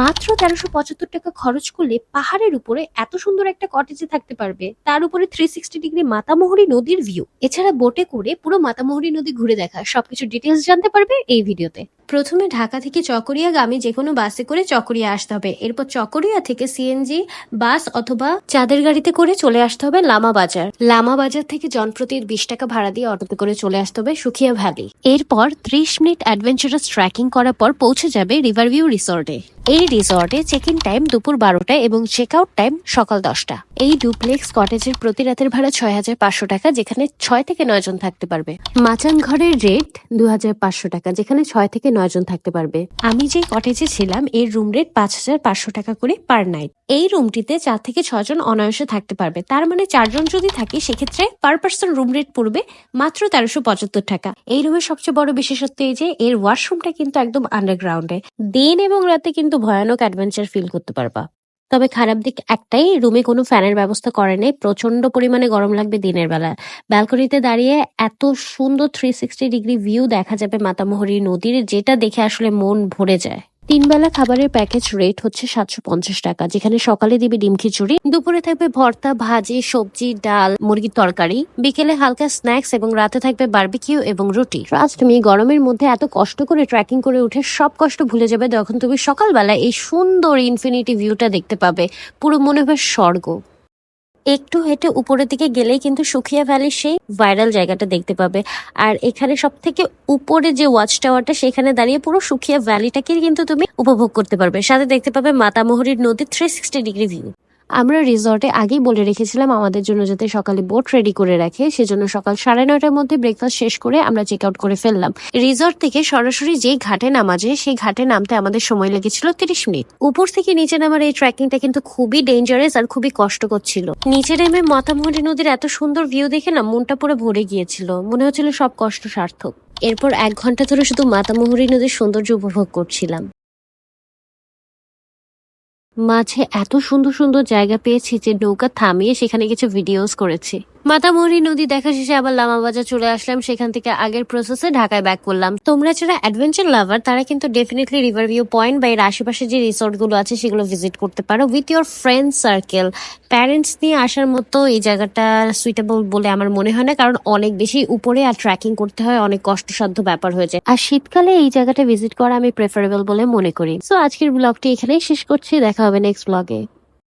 মাত্র তেরোশো পঁচাত্তর টাকা খরচ করলে পাহাড়ের উপরে এত সুন্দর একটা কটেজে থাকতে পারবে। তার উপরে থ্রি সিক্সটি ডিগ্রি মাতামোহরি নদীর ভিউ এছাড়া বোটে করে পুরো মাতামোহরি নদী ঘুরে দেখা। সবকিছু ডিটেলস জানতে পারবে এই ভিডিওতে প্রথমে ঢাকা থেকে চকরিয়াগামী যে কোনো বাসে করে চকরিয়া আসতে হবে। এরপর চকরিয়া থেকে সিএনজি বাস অথবা চাঁদের গাড়িতে করে চলে আসতে হবে লামা বাজার। লামা বাজার থেকে জনপ্রতি বিশ টাকা ভাড়া দিয়ে অটোতে করে চলে আসতে হবে সুখিয়া ভ্যালি। এরপর ত্রিশ মিনিট অ্যাডভেঞ্চারাস ট্রেকিং করার পর পৌঁছে যাবে রিভারভিউ রিসর্টে। এই রিসর্টে চেক ইন টাইম দুপুর বারোটা এবং চেক আউট টাইম সকাল দশটা। এই ডুপ্লেক্স কটেজের প্রতি রাতের ভাড়া ছয় হাজার পাঁচশো টাকা, যেখানে ছয় থেকে নয় জন থাকতে পারবে। মাচান ঘরের রেট দু হাজার পাঁচশো টাকা, যেখানে ছয় থেকে নয় জন থাকতে পারবে। আমি যে কটেজে ছিলাম, এর রুম রেট পাঁচ হাজার পাঁচশো টাকা করে পার নাইট এই রুমটিতে চার থেকে ছজন অনায়াসে থাকতে পারবে। তার মানে চারজন যদি থাকে, সেক্ষেত্রে পার পার্সন রুম রেট পড়বে মাত্র তেরোশো পঁচাত্তর টাকা। এই রুমের সবচেয়ে বড় বিশেষত্ব এই যে, এর ওয়াশরুমটা কিন্তু একদম আন্ডারগ্রাউন্ডে দিন এবং রাতে কিন্তু ভয়ানক অ্যাডভেঞ্চার ফিল করতে পারবা। তবে খারাপ দিক একটাই, রুমে কোনো ফ্যানের ব্যবস্থা করে নেই। প্রচণ্ড পরিমাণে গরম লাগবে দিনের বেলা। ব্যালকনিতে দাঁড়িয়ে এত সুন্দর থ্রি সিক্সটি ডিগ্রি ভিউ দেখা যাবে মাতামহরি নদীর, যেটা দেখে আসলে মন ভরে যায়। তিন বেলা খাবারের প্যাকেজ রেট হচ্ছে সাতশো পঞ্চাশ টাকা, যেখানে সকালে দিবে ডিম খিচুড়ি, দুপুরে থাকবে ভর্তা, ভাজি, সবজি, ডাল, মুরগির তরকারি, বিকেলে হালকা স্ন্যাক্স এবং রাতে থাকবে বারবিকিউ এবং রুটি। ট্রাস্ট মি গরমের মধ্যে এত কষ্ট করে ট্রেকিং করে উঠে সব কষ্ট ভুলে যাবে যখন তুমি সকালবেলা এই সুন্দর ইনফিনিটি ভিউটা দেখতে পাবে, পুরো মনে হবে স্বর্গ। একটু হেঁটে উপরের দিকে গেলেই কিন্তু সুখিয়া ভ্যালি সেই ভাইরাল জায়গাটা দেখতে পাবে। আর এখানে সব থেকে উপরে যে ওয়াচ টাওয়ারটা সেখানে দাঁড়িয়ে পুরো সুখিয়া ভ্যালিটাকে কিন্তু তুমি উপভোগ করতে পারবে। সাথে দেখতে পাবে মাতামোহরির নদীর থ্রি সিক্সটি ডিগ্রি ভিউ আমরা রিসর্টে আগেই বলে রেখেছিলাম আমাদের জন্য যাতে সকালে বোট রেডি করে রাখে, সেজন্য সকাল সাড়ে নয়টার মধ্যে ব্রেকফাস্ট শেষ করে আমরা চেক আউট করে ফেললাম। রিসর্ট থেকে সরাসরি যেই ঘাটে নামা যায় সেই ঘাটে নামতে আমাদের সময় লেগেছিল তিরিশ মিনিট। উপর থেকে নিচে নামার এই ট্রেকিংটা কিন্তু খুবই ডেঞ্জারাস আর খুবই কষ্টকর ছিল। নিচে নেমে মাতামুহুরি নদীর এত সুন্দর ভিউ দেখে না মনটা পুরো ভরে গিয়েছিল। মনে হচ্ছিল সব কষ্ট সার্থক এরপর এক ঘণ্টা ধরে শুধু মাতামুহুরি নদীর সৌন্দর্য উপভোগ করছিলাম। মাঝে এত সুন্দর সুন্দর জায়গা পেয়েছি যে নৌকা থামিয়ে সেখানে কিছু ভিডিওস করেছি। মাতামুহুরি নদী দেখা শেষে আবার লামাবাজার চলে আসলাম। সেখান থেকে আগের প্রসেসে ঢাকায় ব্যাক করলাম। তোমরা যারা অ্যাডভেঞ্চার লাভার তারা কিন্তু ডেফিনেটলি রিভার ভিউ পয়েন্ট বা এর আশেপাশে যে রিসোর্টগুলো আছে, সেগুলো ভিজিট করতে পারো with your friend circle parents নিয়ে আসার মতো এই জায়গাটা সুইটেবল বলে আমার মনে হয় না, কারণ অনেক বেশি উপরে আর ট্রেকিং করতে হয়, অনেক কষ্টসাধ্য ব্যাপার হয়েছে আর শীতকালে এই জায়গাটা ভিজিট করা আমি প্রেফারেবল বলে মনে করি। সো আজকের ব্লগটি এখানেই শেষ করছি, দেখা হবে নেক্সট ব্লগে